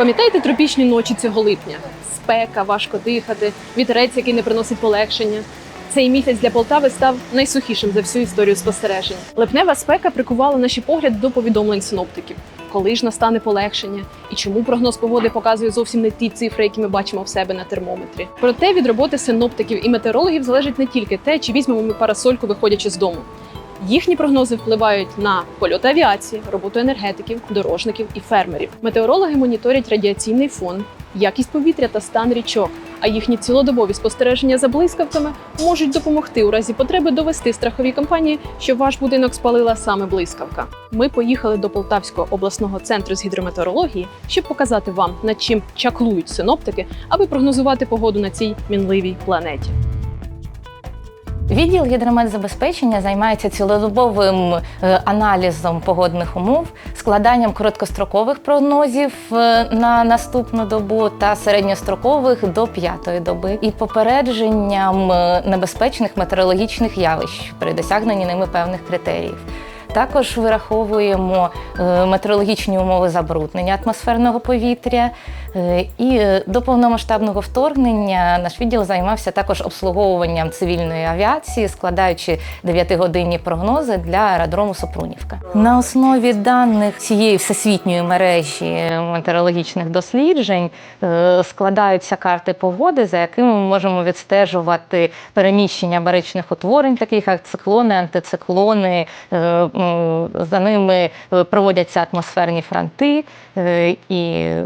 Пам'ятаєте тропічні ночі цього липня? Спека, важко дихати, вітерець, який не приносить полегшення. Цей місяць для Полтави став найсухішим за всю історію спостережень. Липнева спека прикувала наші погляди до повідомлень синоптиків. Коли ж настане полегшення, і чому прогноз погоди показує зовсім не ті цифри, які ми бачимо в себе на термометрі. Проте від роботи синоптиків і метеорологів залежить не тільки те, чи візьмемо ми парасольку, виходячи з дому. Їхні прогнози впливають на польот авіації, роботу енергетиків, дорожників і фермерів. Метеорологи моніторять радіаційний фон, якість повітря та стан річок. А їхні цілодобові спостереження за блискавками можуть допомогти у разі потреби довести страхові компанії, що ваш будинок спалила саме блискавка. Ми поїхали до Полтавського обласного центру з гідрометеорології, щоб показати вам, над чим чаклують синоптики, аби прогнозувати погоду на цій мінливій планеті. Відділ гідрометзабезпечення займається цілодобовим е, аналізом погодних умов, складанням короткострокових прогнозів е, на наступну добу та середньострокових до п'ятої доби, і попередженням е, небезпечних метеорологічних явищ при досягненні ними певних критеріїв. Також вираховуємо метеорологічні умови забруднення атмосферного повітря. Е, І е, до повномасштабного вторгнення наш відділ займався також обслуговуванням цивільної авіації, складаючи 9-годинні прогнози для аеродрому Супрунівка. На основі даних цієї всесвітньої мережі метеорологічних досліджень е, складаються карти погоди, за якими ми можемо відстежувати переміщення баричних утворень, таких як циклони, антициклони. За ними проводяться атмосферні фронти, і е,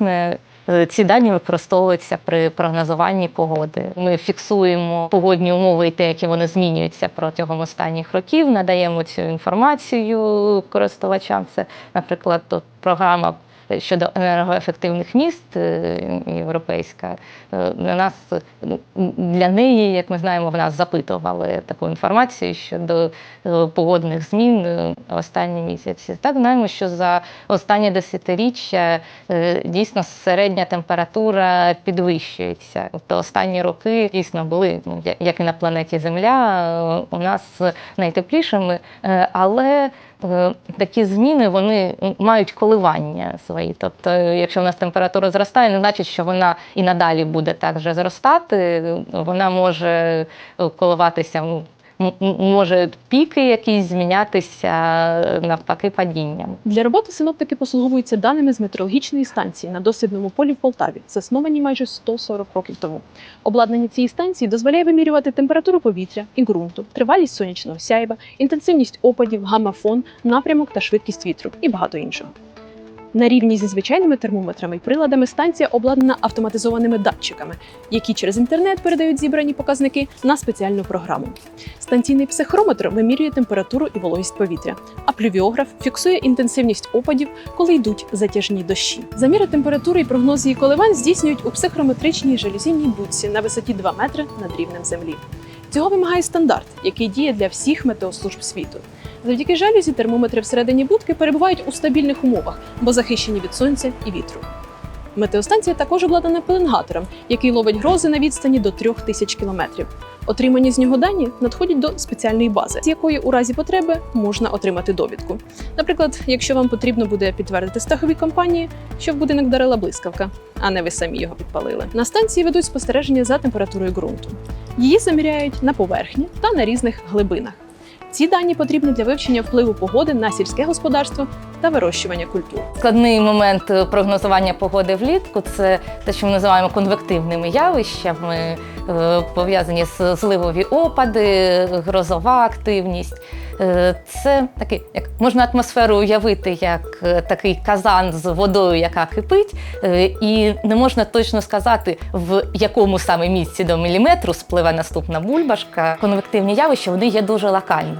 власне. е, Ці дані використовуються при прогнозуванні погоди. Ми фіксуємо погодні умови і те, які вони змінюються протягом останніх років. Надаємо цю інформацію користувачам. Це, наприклад, програма щодо енергоефективних міст е, європейська. Е, Для нас ну, для неї, як ми знаємо, в нас запитували таку інформацію щодо е, погодних змін е, останні місяці. Так знаємо, що за останнє десятиріччя е, дійсно середня температура підвищується. Тобто останні роки дійсно були, ну, як і на планеті Земля, е, у нас найтеплішими, Е, але е, такі зміни вони мають коливання свої. Тобто, е, якщо в нас температура зростає, не значить, що вона і надалі буде так же зростати. Вона може е, коливатися. Може піки якісь змінятися е, навпаки падінням. Для роботи синоптики послуговуються даними з метеорологічної станції на дослідному полі в Полтаві, засновані майже 140 років тому. Обладнання цієї станції дозволяє вимірювати температуру повітря і ґрунту, тривалість сонячного сяйва, інтенсивність опадів, гамафон, напрямок та швидкість вітру і багато іншого. На рівні зі звичайними термометрами і приладами станція обладнана автоматизованими датчиками, які через інтернет передають зібрані показники на спеціальну програму. Станційний психрометр вимірює температуру і вологість повітря, а плювіограф фіксує інтенсивність опадів, коли йдуть затяжні дощі. Заміри температури і прогноз її коливань здійснюють у психрометричній жалюзійній будці на висоті 2 метри над рівнем землі. Цього вимагає стандарт, який діє для всіх метеослужб світу. Завдяки жалюзі термометри всередині будки перебувають у стабільних умовах, бо захищені від сонця і вітру. Метеостанція також обладнана пеленгатором, який ловить грози на відстані до 3000 кілометрів. Отримані з нього дані надходять до спеціальної бази, з якої у разі потреби можна отримати довідку. Наприклад, якщо вам потрібно буде підтвердити страхові компанії, що в будинок дарила блискавка, а не ви самі його підпалили. На станції ведуть спостереження за температурою ґрунту. Її заміряють на поверхні та на різних глибинах. Ці дані потрібні для вивчення впливу погоди на сільське господарство та вирощування культур. Складний момент е, прогнозування погоди влітку це те, що ми називаємо конвективними явищами, е, пов'язані з зливові опади, грозова активність. Е, Це такий, як можна атмосферу уявити як такий казан з водою, яка кипить, і не можна точно сказати, в якому саме місці до міліметру спливе наступна бульбашка. Конвективні явища вони є дуже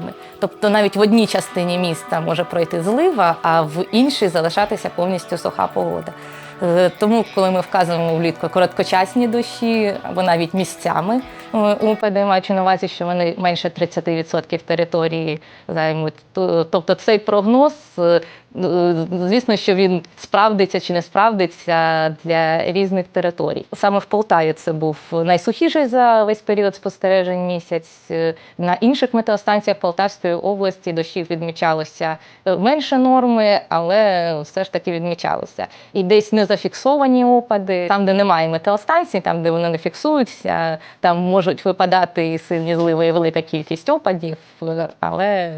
локальними. Тобто навіть в одній частині міста може пройти злива, а в іншій залишатися повністю суха погода. Е, Тому, коли ми вказуємо влітку короткочасні дощі або навіть місцями е, маючи на увазі, що вони менше 30% території займуть. Тобто цей прогноз, е, звісно, що він справдиться чи не справдиться для різних територій. Саме в Полтаві це був найсухіший за весь період спостережень місяць. На інших метеостанціях Полтавської області дощів відмічалося е, менше норми, але все ж таки відмічалося. І десь не зафіксовані опади, там, де немає метеостанцій, там, де вони не фіксуються, там можуть випадати і сильні зливи, і велика кількість опадів, е, але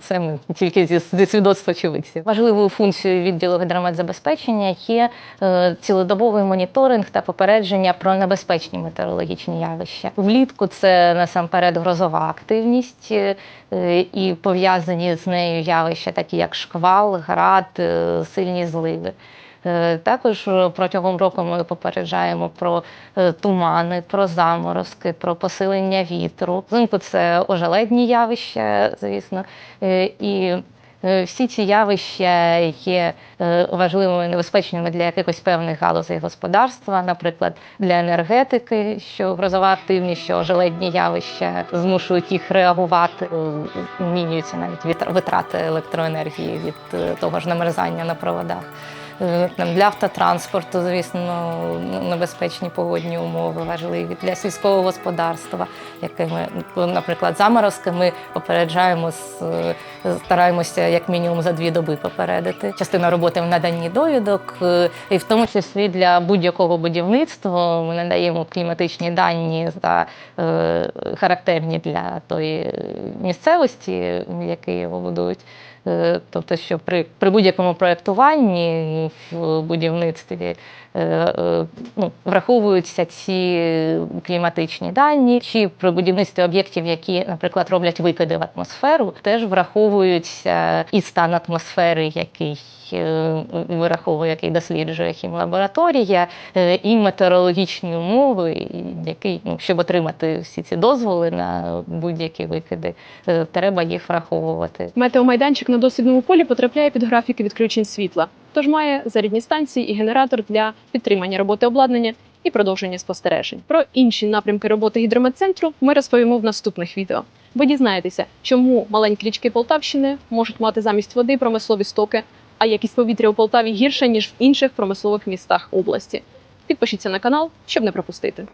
це ми тільки зі, зі свідоцтва очевидців. Важливою функцією відділу гідромедзабезпечення є е, цілодобовий моніторинг та попередження про небезпечні метеорологічні явища. Влітку це насамперед грозова активність е, і пов'язані з нею явища, такі як шквал, град, е, сильні зливи. Е, Також е, протягом року ми попереджаємо про е, тумани, про заморозки, про посилення вітру. Взимку це ожеледні явища, звісно. І всі ці явища є важливими небезпечними для якихось певних галузей господарства, наприклад, для енергетики, що грозова активність, що ожеледні явища змушують їх реагувати. Змінюються навіть витрати електроенергії від того ж намерзання на проводах. Е, Там для автотранспорту, звісно, ну, небезпечні погодні умови важливі для сільського господарства, якими, ну, наприклад, заморозки ми попереджаємо е, стараємося як мінімум за дві доби попередити. Частина роботи в наданні довідок, е, і в тому числі для будь-якого будівництва ми надаємо кліматичні дані за характерні для тої місцевості, в якій його будують. Е, Тобто, що при, при будь-якому проєктуванні в будівництві е, е, ну, враховуються ці кліматичні дані, чи при будівництві об'єктів, які, наприклад, роблять викиди в атмосферу, теж враховуються і стан атмосфери, який вираховує, який досліджує хімлабораторія, і метеорологічні умови, який, ну, щоб отримати всі ці дозволи на будь-які викиди, треба їх враховувати. Метеомайданчик на дослідному полі потрапляє під графіки відключень світла, тож має зарядні станції і генератор для підтримання роботи обладнання і продовження спостережень. Про інші напрямки роботи гідрометцентру ми розповімо в наступних відео. Ви дізнаєтеся, чому маленькі річки Полтавщини можуть мати замість води промислові стоки, а якість повітря у Полтаві гірша ніж в інших промислових містах області. Підпишіться на канал, щоб не пропустити.